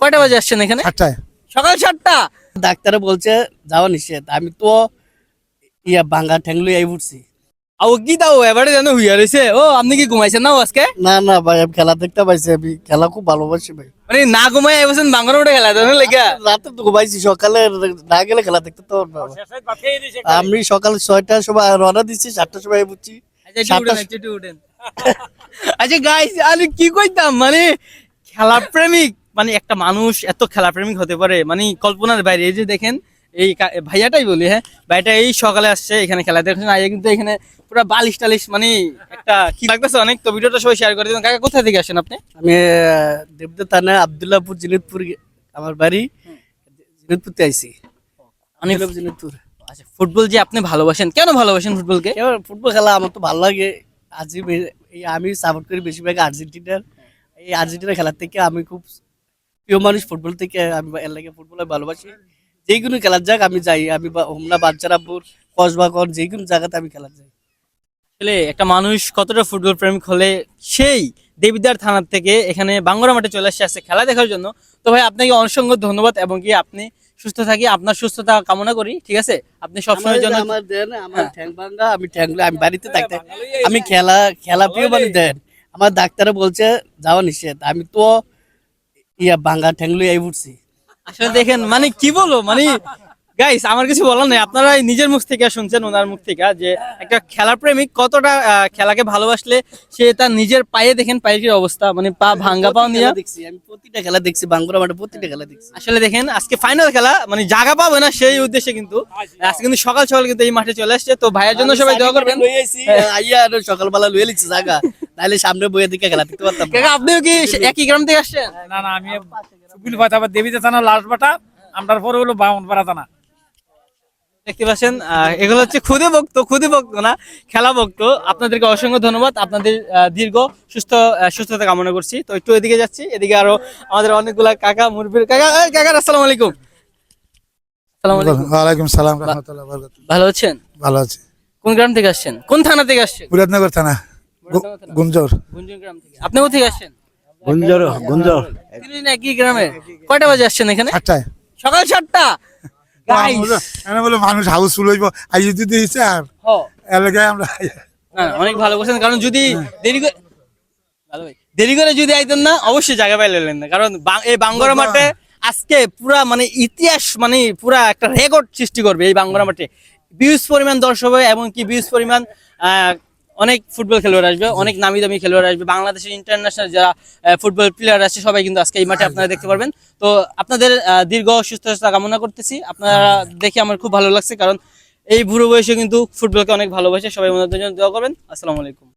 কয়টা বাজে আসছেন এখানে? সাতটায়। সকাল সাতটা। ডাক্তারে বলছে যাওয়া নিষেধ আমি তো ইয়া বাঙ্গা ঠ্যাংলু এই উঠছি। আও কি দাও এবারে জানো হুইয়া রয়েছে ও আপনি কি ঘুমাইছেন না আজকে? না না ভাই আমি খেলা দেখতে পাইছি আমি খেলা খুব ভালোবাসি ভাই। মানে না ঘুমাই এবছর বাংলা উঠে খেলা দেন লেগা। রাতে তো ঘুমাইছি সকালে না গেলে খেলা দেখতে তো আমি সকাল ছয়টার সময় রওনা দিচ্ছি সাতটার সময় বুঝছি আচ্ছা উঠেন। আচ্ছা গাইস আমি কি কইতাম মানে খেলা প্রেমিক। মানে একটা মানুষ এত খেলা প্রেমিক হতে পারে? মানে কল্পনার বাইরে। এই যে দেখেন এই ভাইয়াটাই বলি হ্যাঁ? ভাইটা এই সকালে আসছে এখানে খেলা দেখছেন। আগে কিন্তু এখানে পুরো বালিশ টালিশ মানে একটা কি লাগতেছে অনেক? তো ভিডিওটা সবাই শেয়ার করে দিবেন। কাকা কোথা থেকে আসেন আপনি? আমি দেবদা থানা আবদুল্লাহপুর জিনিতপুর আমার বাড়ি। জিনিতপুরতে আইছি। আমি জিনিতপুর। আচ্ছা ফুটবল যে আপনি ভালোবাসেন কেন ভালোবাসেন ফুটবলকে ফুটবল খেলা আমার তো ভালো লাগে। আজই আমি সাপোর্ট করি বেশিরভাগ আর্জেন্টিনার। এই আর্জেন্টিনা খেলার থেকে আমি খুব প্রিয় মানুষ ফুটবল থেকে আমি এর লাগে ফুটবল ভালোবাসি। যে কোনো খেলার যাক আমি যাই আমি হোমনা বাচ্চারাপুর কসবাকর যে কোনো জায়গাতে আমি খেলার যাই। আসলে একটা মানুষ কতটা ফুটবল প্রেমিক হলে সেই দেবিদার থানার থেকে এখানে বাঙ্গরা মাঠে চলে আসছে আসছে খেলা দেখার জন্য। তো ভাই আপনাকে অসংখ্য ধন্যবাদ এবং কি আপনি সুস্থ থাকি আপনার সুস্থতা কামনা করি ঠিক আছে? আপনি সবসময়ের জন্য আমার দেন আমার ঠ্যাং ভাঙ্গা আমি ঠ্যাং আমি বাড়িতে থাকতে আমি খেলা খেলা প্রিয় মানুষ দেন। আমার ডাক্তারে বলছে যাওয়া নিষেধ। আমি তো ইয়া বাঙ্গা ঠ্যাংলু এই উঠছি। আসলে দেখেন মানে কি বলব মানে গাইস আমার কিছু বলার নেই। আপনারা নিজের মুখ থেকে শুনছেন ওনার মুখ থেকে যে একটা খেলা প্রেমিক কতটা খেলাকে ভালোবাসলে সে তার নিজের পায়ে দেখেন পায়ের কি অবস্থা মানে পা ভাঙ্গা পাও নিয়ে। দেখছি আমি প্রতিটা খেলা দেখছি বাঙ্গুরা মাঠে প্রতিটা খেলা দেখছি। আসলে দেখেন আজকে ফাইনাল খেলা মানে জায়গা পাবে না সেই উদ্দেশ্যে কিন্তু। আজকে কিন্তু সকাল সকাল কিন্তু এই মাঠে চলে আসছে। তো ভাইয়ের জন্য সবাই দোয়া করবেন। আইয়া সকালবেলা লুয়ে লিখছে জায়গা। নাহলে সামনে বইয়ে দিকে খেলা দেখতে পারতাম। কাকা আপনিও কি একই গ্রাম থেকে আসছেন? না না আমি সুবিল ভাই তারপর দেবীতে থানা লাস্ট বাটা আমরার পরে হলো বামনপাড়া থানা দেখতে পাচ্ছেন এগুলো হচ্ছে খুদে ভক্ত খুদে ভক্ত না খেলা ভক্ত। আপনাদেরকে অসংখ্য ধন্যবাদ আপনাদের দীর্ঘ সুস্থ সুস্থতা কামনা করছি। তো একটু এদিকে যাচ্ছি এদিকে আরও আমাদের অনেকগুলা কাকা মুরব্বীর কাকা কাকা আসসালামু আলাইকুম। আসসালামু আলাইকুম। ওয়ালাইকুম সালাম রহমতুল্লাহ বরকাতুহ। ভালো আছেন? ভালো আছি। কোন গ্রাম থেকে আসছেন? কোন থানা থেকে আসছেন? মুরাদনগর থানা। গুঞ্জর। গুঞ্জন গ্রাম থেকে। আপনি কোথা থেকে আসছেন? গুঞ্জর গুঞ্জর। গ্রামে? কয়টা বাজে আসছেন এখানে? সাতটায় সকাল সাতটা? বলে মানুষ হাউসফুল হইব। আই যদি দিয়েছে আর এলাকায় আমরা না, অনেক ভালো করছেন কারণ যদি দেরি করে ভালো ভাই। দেরি করে যদি আইতেন না অবশ্যই জায়গা পাইলেন না। কারণ এই বাঙ্গরা মাঠে আজকে পুরা মানে ইতিহাস মানে পুরা একটা রেকর্ড সৃষ্টি করবে এই বাঙ্গরা মাঠে। বিউজ পরিমাণ দর্শক হবে এবং কি বিউজ পরিমাণ আহ, অনেক ফুটবল খেলোয়াড় আসবে অনেক নামি দামি খেলোয়াড় আসবে। বাংলাদেশের ইন্টারন্যাশনাল যারা ফুটবল প্লেয়ার আছে সবাই কিন্তু আজকে এই মাঠে আপনারা দেখতে পারবেন। তো আপনাদের দীর্ঘ সুস্থতা কামনা করতেছি। আপনারা দেখে আমার খুব ভালো লাগছে কারণ এই বুড়ো বয়সে কিন্তু ফুটবলকে অনেক ভালোবাসে। সবাই মনোরঞ্জন দেওয়া দোয়া করবেন। আসসালামু আলাইকুম।